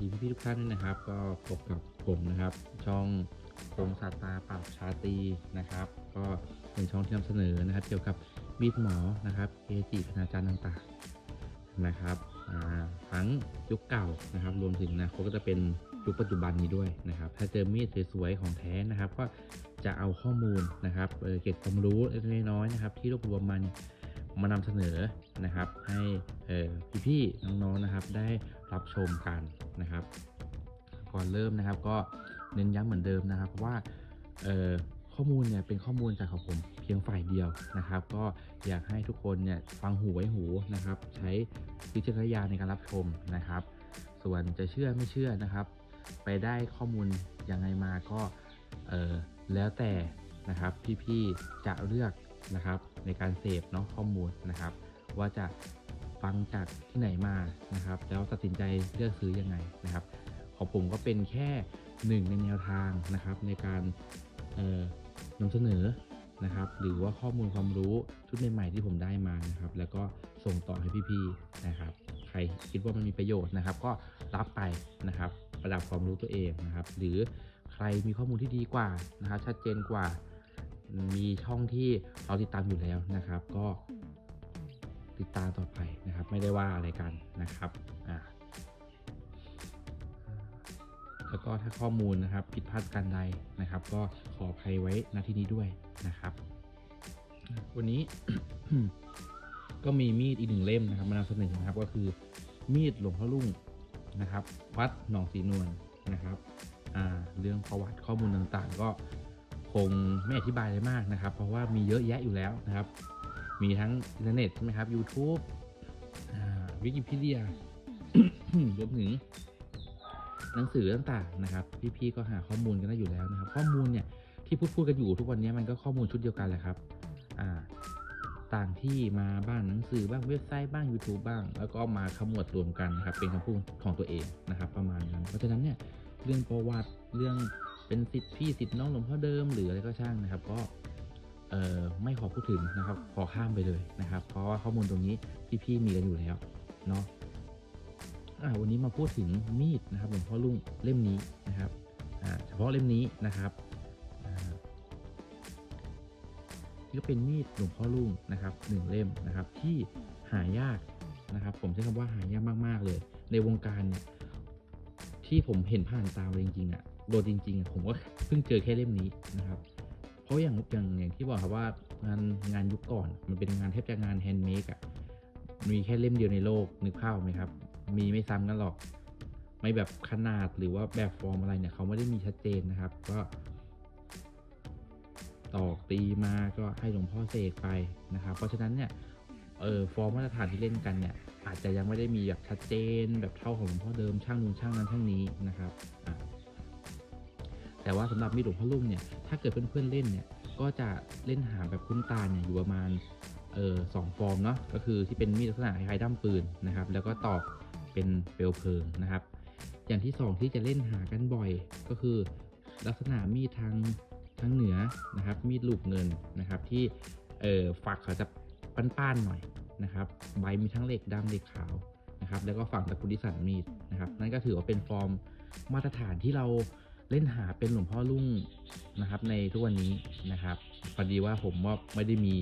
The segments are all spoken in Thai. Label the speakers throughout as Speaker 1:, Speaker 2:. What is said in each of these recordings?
Speaker 1: ดีพี่ๆทุกท่านด้วยนะครับ ก็พบกับผมนะครับ ช่องโคมสาตาปราบชาตีนะครับ ก็เป็นช่องที่นำเสนอนะครับ เกี่ยวกับมีดหมอนะครับเกจิคณาจารย์ต่างๆนะครับทั้งยุคเก่านะครับ รวมถึงนะเขาก็จะเป็นยุคปัจจุบันนี้ด้วยนะครับ ถ้าเจอมีดสวยๆของแท้นะครับ ก็จะเอาข้อมูลนะครับเเก็บความรู้เล็กน้อยนะครับ ที่รวบรวมมาเนี่ย มานำเสนอนะครับ ให้พี่ๆน้องๆนะครับ ได้รับชมกันนะครับ ก่อนเริ่มนะครับ ก็เน้นย้ำเหมือนเดิมนะครับเพราะว่าข้อมูลเนี่ยเป็นข้อมูลจากของผมเพียงฝ่ายเดียวนะครับ ก็อยากให้ทุกคนเนี่ยฟังหูไว้หูนะครับ ใช้วิจารณญาณในการรับชมนะครับ ส่วนจะเชื่อไม่เชื่อนะครับ ไปได้ข้อมูลยังไงมาก็แล้วแต่นะครับพี่ๆจะเลือกนะครับ ในการเสพเนาะข้อมูลนะครับ ว่าจะฟังจากที่ไหนมานะครับ แล้วตัดสินใจเลือกซื้อยังไงนะครับ ของผมก็เป็นแค่หนึ่งในแนวทางนะครับ ในการนำเสนอนะครับ หรือว่าข้อมูลความรู้ชุดใหม่ๆที่ผมได้มานะครับ แล้วก็ส่งต่อให้พี่ๆนะครับ ใครคิดว่ามันมีประโยชน์นะครับ ก็รับไปนะครับ ประดับความรู้ตัวเองนะครับ หรือใครมีข้อมูลที่ดีกว่านะครับ ชัดเจนกว่า มีช่องที่เราติดตามอยู่แล้วนะครับ ก็ติดตามต่อไปนะครับ ไม่ได้ว่าอะไรกันนะครับอ่าแล้วก็ถ้าข้อมูลนะครับผิดพลาดกันใดนะครับ ก็ขออภัยไว้ณที่นี้ด้วยนะครับ วันนี้ก็มีมีดอีกหนึ่งเล่มนะครับมานำเสนอนะครับก็คือมีดหลวงพ่อลุ่งนะครับ วัดหนองสีนวลนะครับอ่าเรื่องประวัติข้อมูลต่างๆ ก็ งไม่อธิบายอะไรมากนะครับ เพราะว่ามีเยอะแยะอยู่แล้วนะครับ มีทั้งอินเทอร์เน็ตใช่ไหมครับ YouTube วิกิพีเดียรวมถึง หนังสือต่างๆนะครับ พี่ๆก็หาข้อมูลกันได้อยู่แล้วนะครับ ข้อมูลเนี่ยที่พูดพูดกันอยู่ทุกวันนี้มันก็ข้อมูลชุดเดียวกันแหละครับอ่าต่างที่มาบ้างหนังสือบ้างเว็บไซต์บ้าง YouTube บ้าง แล้วก็มาขมวดรวมกันนะครับเป็นคำพูดของตัวเองนะครับ ประมาณนั้น เพราะฉะนั้นเนี่ยเรื่องประวัติเรื่อง เป็นสิทธิพี่สิทธิน้องหลวงพ่อเดิมหรืออะไรก็ช่างนะครับ ก็เอ่อไม่ขอพูดถึงนะครับ ขอข้ามไปเลยนะครับ เพราะว่าข้อมูลตรงนี้พี่ๆมีกันอยู่แล้วเนาะอ่าวันนี้มาพูดถึงมีดนะครับหลวงพ่อลุงเล่มนี้นะครับอ่าเฉพาะเล่มนี้นะครับที่ก็เป็นมีดหลวงพ่อลุงนะครับหนึ่งเล่มนะครับ ที่หายากนะครับ ผมใช้คำว่าหายากมาก ๆ เลย ในวงการเนี่ยที่ผมเห็นผ่านตามาจริงๆอะ โดยจริงๆอะผมก็เพิ่งเจอแค่เล่มนี้นะครับ เพราะอย่างอย่างอย่างที่บอกครับว่างานงานยุคก่อน มันเป็นงานแทบจะงานแฮนด์เมดอะมีแค่เล่มเดียวในโลกนึกภาพไหมครับ มีไม่ซ้ำกันหรอก ไม่แบบขนาดหรือว่าแบบฟอร์มอะไรเนี่ยเขาไม่ได้มีชัดเจนนะครับ ก็ตอกตีมาก็ให้หลวงพ่อเสกไปนะครับ เพราะฉะนั้นเนี่ยเออฟอร์มมาตรฐานที่เล่นกันเนี่ย อาจจะยังไม่ได้มีแบบชัดเจน แบบเท่าของหลวงพ่อเดิมช่างนู้นช่างนั้นช่างนี้นะครับอ่า แต่ว่าสำหรับมีดหลวงพ่อลุ่มเนี่ยถ้าเกิดเพื่อนๆเล่นเนี่ยก็จะเล่นหาแบบคุ้นตาเนี่ยอยู่ประมาณเออสองฟอร์มเนาะก็คือที่เป็นมีดลักษณะคล้ายด้ามปืนนะครับ แล้วก็ตอกเป็นเปลวเพลิงนะครับ อย่างที่สองที่จะเล่นหากันบ่อยก็คือลักษณะมีดทางทางเหนือนะครับ มีดลูกเงินนะครับที่เออฝักเขาจะป้านๆหน่อยนะครับ ใบมีทั้งเหล็กดำเหล็กขาวนะครับ แล้วก็ฝั่งตะกุดิสันมีดนะครับ นั่นก็ถือว่าเป็นฟอร์มมาตรฐานที่เรา เล่นหาเป็นหลวงพ่อรุ่งนะครับ ในทุกวันนี้นะครับพอดีว่าผมว่าไม่ได้มี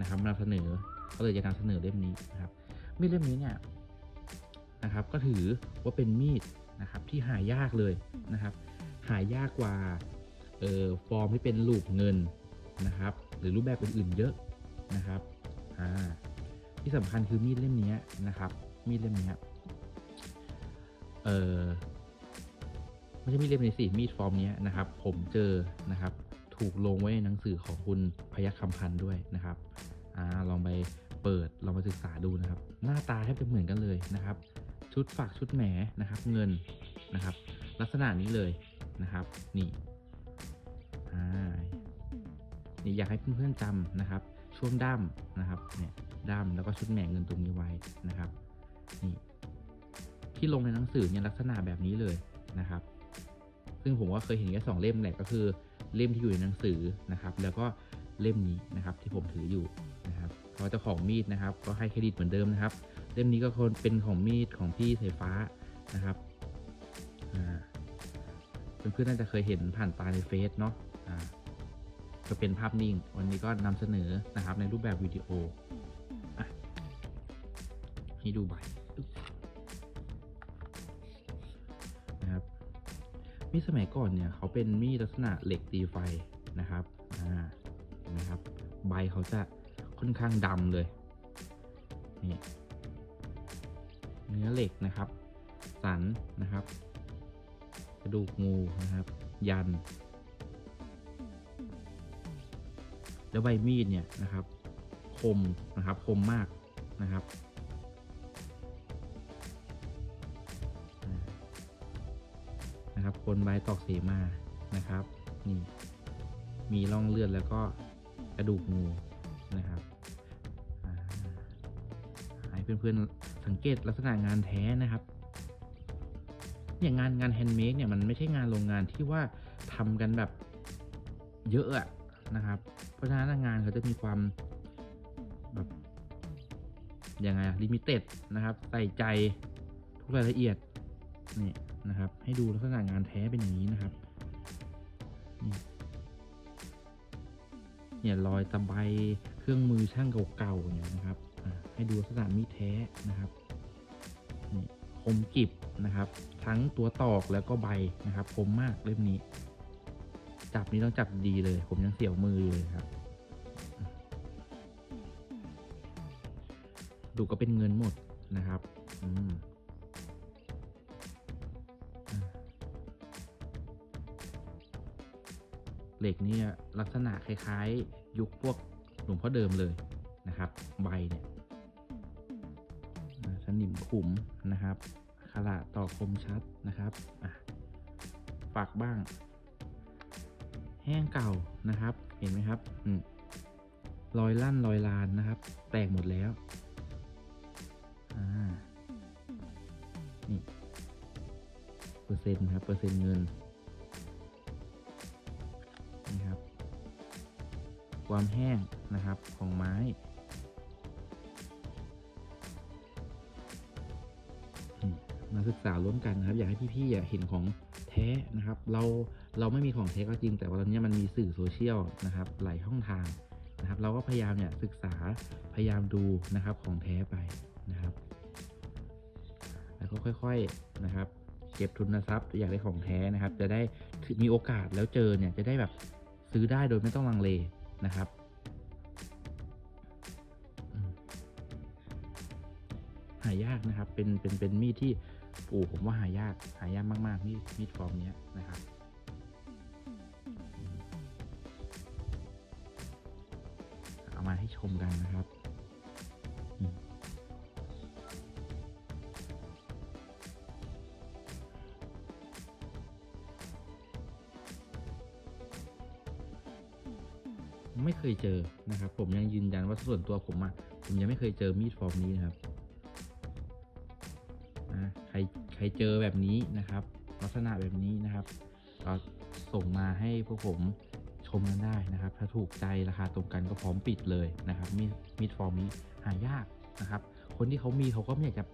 Speaker 1: นะครับนำเสนอ ก็เลยจะนำเสนอเล่มนี้นะครับ มีดเล่มนี้เนี่ยนะครับ ก็ถือว่าเป็นมีดนะครับ ที่หายากเลยนะครับ หายากกว่าเอ่อฟอร์มที่เป็นลูกเงินนะครับ หรือรูปแบบอื่นๆเยอะนะครับอ่าที่สำคัญคือมีดเล่มนี้นะครับ มีดเล่มนี้เอ่อ ไม่ใช่มีดเล่มนี้สิมีดฟอร์มนี้นะครับ ผมเจอนะครับ ถูกลงไว้ในหนังสือของคุณพยัคฆ์คำพันธ์ด้วยนะครับอ่าลองไปเปิดลองไปศึกษาดูนะครับ หน้าตาแทบจะเหมือนกันเลยนะครับ ชุดฝักชุดแหมนะครับ เงินนะครับ ลักษณะนี้เลยนะครับ นี่อ่านี่อยากให้เพื่อนๆจำนะครับ ช่วงด้ามนะครับเนี่ยด้ามแล้วก็ชุดแหมเงินตรงนี้ไว้นะครับนี่ที่ลงในหนังสือเนี่ยลักษณะแบบนี้เลยนะครับ ซึ่งผมก็เคยเห็นแค่สองเล่มแหละก็คือเล่มที่อยู่ในหนังสือนะครับ แล้วก็เล่มนี้นะครับที่ผมถืออยู่นะครับเพราะเจ้าของมีดนะครับ ก็ให้เครดิตเหมือนเดิมนะครับ เล่มนี้ก็คนเป็นของมีดของพี่สายฟ้านะครับเพื่อนๆน่าจะเคยเห็นผ่านตาในเฟซเนาะอ่าก็เป็นภาพนิ่ง วันนี้ก็นำเสนอนะครับในรูปแบบวิดีโอให้ดูใบอึ๊บนะครับ มีดสมัยก่อนเนี่ยเขาเป็นมีดลักษณะเหล็กตีไฟนะครับอ่าเห็นไหมครับ ใบเขาจะค่อนข้างดำเลยนี่เนื้อเหล็กนะครับ สันนะครับ กระดูกงูนะครับ ยัน แล้วใบมีดเนี่ยนะครับ คมนะครับ คมมากนะครับ นะคนใบตอกเสมานะครับ นี่ มีร่องเลือดแล้วก็กระดูกงูนะครับอ่าให้เพื่อนๆสังเกตลักษณะงานแท้นะครับอย่างงานงานแฮนด์เมดเนี่ยมันไม่ใช่งานโรงงานที่ว่าทำกันแบบเยอะอะนะครับ เพราะฉะนั้นงานเขาจะมีความแบบยังไงลิมิเต็ดนะครับ ใส่ใจทุกรายละเอียดนี่ นะครับ ให้ดูลักษณะงานแท้เป็นอย่างนี้นะครับเนี่ยรอยตะไบเครื่องมือช่างเก่าๆเนี่ยนะครับให้ดูลักษณะมีดแท้นะครับนี่คมกริบนะครับ ทั้งตัวตอกแล้วก็ใบนะครับคมมากเล่มนี้ จับนี้ต้องจับดีเลย ผมยังเสียวมืออยู่เลยครับดูก็เป็นเงินหมดนะครับ อืม เหล็กเนี่ยลักษณะคล้ายๆ ยุคพวกหลวงพ่อเดิมเลยนะครับ ใบเนี่ยสนิมขุมนะครับขละต่อคมชัดนะครับฝากบ้าง แห้งเก่านะครับ เห็นไหมครับอรอยลั่นรอยลานนะครับ แตกหมดแล้วนี่เปอร์เซ็นต์ครับ เปอร์เซ็นต์เงิน ความแห้งนะครับของไม้ มาศึกษาร่วมกันนะครับ อยากให้พี่ๆอ่เห็นของแท้นะครับ เราเราไม่มีของแท้ก็จริง แต่ว่าตอนนี้มันมีสื่อโซเชียลนะครับหลายช่องทางนะครับ เราก็พยายามเนี่ยศึกษาพยายามดูนะครับของแท้ไปนะครับ แล้วก็ค่อยๆนะครับเก็บทุนทรัพย์อยากได้ของแท้นะครับ จะได้มีโอกาสแล้วเจอเนี่ยจะได้แบบซื้อได้โดยไม่ต้องลังเล นะครับหายากนะครับ เป็น เป็น เป็นมีดที่ปู่ผมว่าหายาก หายากมากๆ มีด มีดฟอร์มเนี้ยนะครับ เอามาให้ชมกันนะครับ ไม่เคยเจอนะครับ ผมยังยืนยันว่าส่วนตัวผมอะผมยังไม่เคยเจอมีดฟอร์มนี้นะครับนะใครใครเจอแบบนี้นะครับ ลักษณะแบบนี้นะครับก็ส่งมาให้พวกผมชมกันได้นะครับ ถ้าถูกใจราคาตรงกันก็พร้อมปิดเลยนะครับ มีดมีดฟอร์มนี้หายากนะครับ คนที่เขามีเขาก็ไม่อยากจะ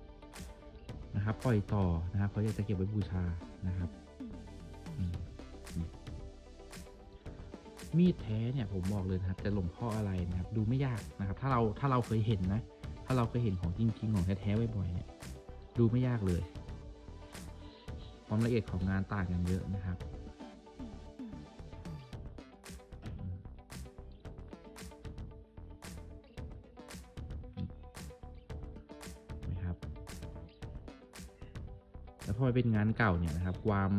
Speaker 1: นะครับ ปล่อยต่อนะครับเขาอยากจะเก็บไว้บูชานะครับ อืม มีดแท้เนี่ยผมบอกเลยนะครับจะหลงพ่ออะไรนะครับดูไม่ยากนะครับ ถ้าเราถ้าเราเคยเห็นนะ ถ้าเราเคยเห็นของจริงๆของแท้ๆบ่อยๆเนี่ยดูไม่ยากเลย ความละเอียดของงานต่างกันเยอะนะครับนะครับแล้วพอเป็นงานเก่าเนี่ยนะครับ ความ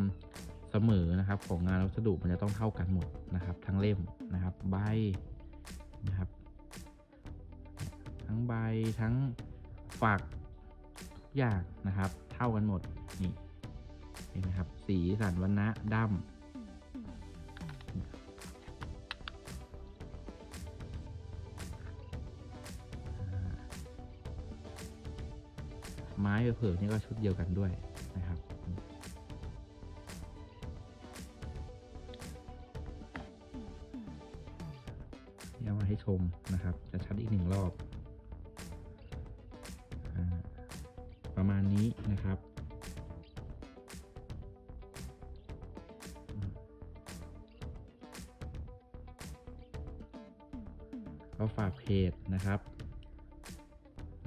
Speaker 1: เสมอนะครับ ของงานวัสดุมันจะต้องเท่ากันหมดนะครับ ทั้งเล่มนะครับใบนะครับ ทั้งใบทั้งฝักทุกอย่างนะครับ เท่ากันหมดนี่เห็นไหมครับ สีสันวันนะดำไม้เผือกนี่ก็ชุดเดียวกันด้วยนะครับ เอามาให้ชมนะครับ จะชัดอีกหนึ่งรอบอประมาณนี้นะครับ ก็ฝากเพจนะครับ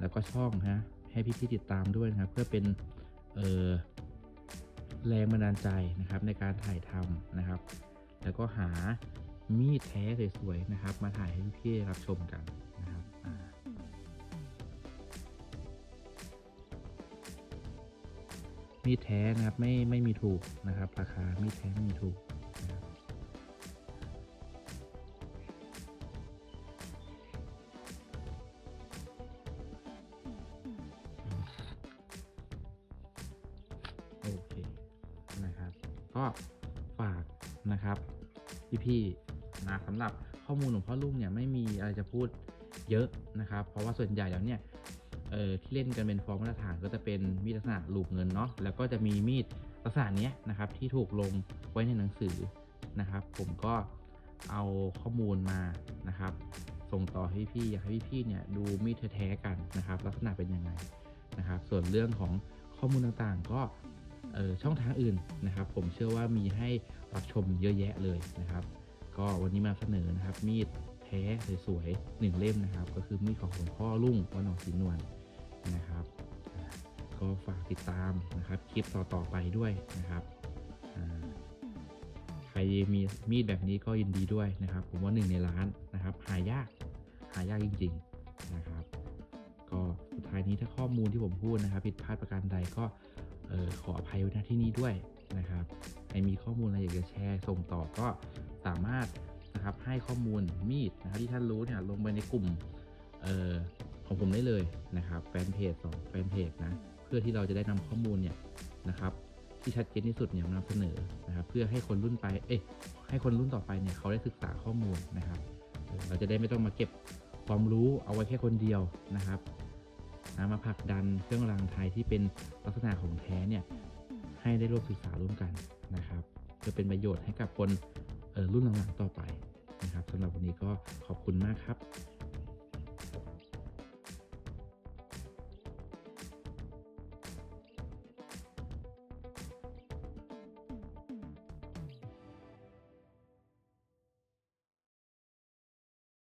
Speaker 1: แล้วก็ช่องฮะให้พี่ๆติดตามด้วยนะครับ เพื่อเป็นเออแรงบันดาลใจนะครับในการถ่ายทำนะครับ แล้วก็หา มีดแท้สวยๆนะครับ มาถ่ายให้พี่ๆได้รับชมกันนะครับมีดแท้นะครับไม่ไม่มีถูกนะครับ ราคามีดแท้ไม่มีถูกนะครับโอเคนะครับ ก็ฝากนะครับ พี่ๆ นะสำหรับข้อมูลของพ่อลุงเนี่ยไม่มีอะไรจะพูดเยอะนะครับ เพราะว่าส่วนใหญ่แล้วเนี่ยเออที่เล่นกันเป็นฟอร์มมาตรฐานก็จะเป็นมีดลักษณะลูกเงินเนาะแล้วก็จะมีมีดลักษณะเนี้ยนะครับที่ถูกลงไว้ในหนังสือนะครับ ผมก็เอาข้อมูลมานะครับ ส่งต่อให้พี่อยากให้พี่ๆเนี่ยดูมีดแท้ๆกันนะครับ ลักษณะเป็นยังไงนะครับ ส่วนเรื่องของข้อมูลต่างๆ ก็ช่องทางอื่นนะครับ ผมเชื่อว่ามีให้รับชมเยอะแยะเลยนะครับ ก็วันนี้มาเสนอนะครับ มีดแท้สวยๆหนึ่งเล่มนะครับ ก็คือมีดของหลวงพ่อลุ่งวัดหนองสีนวลนะครับ ก็ฝากติดตามนะครับ คลิปต่อๆไปด้วยนะครับใครมีมีดแบบนี้ก็ยินดีด้วยนะครับ ผมว่าหนึ่งในล้านนะครับ หายากหายากจริง ๆนะครับ ก็สุดท้ายนี้ถ้าข้อมูลที่ผมพูดนะครับ ผิดพลาดประการใดก็ขออภัยไว้ณที่นี้ด้วยนะครับใครมีข้อมูลอะไรอยากจะแชร์ส่งต่อก็ สามารถนะครับให้ข้อมูลมีดนะครับที่ท่านรู้เนี่ยลงไปในกลุ่มเออของผมได้เลยนะครับแฟนเพจสองแฟนเพจนะเพื่อที่เราจะได้นำข้อมูลเนี่ยนะครับ ที่ชัดเจนที่สุดเนี่ยมานำเสนอนะครับ เพื่อให้คนรุ่นไปเอ๊ะให้คนรุ่นต่อไปเนี่ยเขาได้ศึกษาข้อมูลนะครับ เราจะได้ไม่ต้องมาเก็บความรู้เอาไว้แค่คนเดียวนะครับนะมาผลักดันเครื่องรางไทยที่เป็นลักษณะของแท้เนี่ยให้ได้ร่วมศึกษาร่วมกันนะครับเพื่อเป็นประโยชน์ให้กับคน รุ่นหลังๆต่อไปนะครับสำหรับวันนี้ก็ขอบคุณมากครับ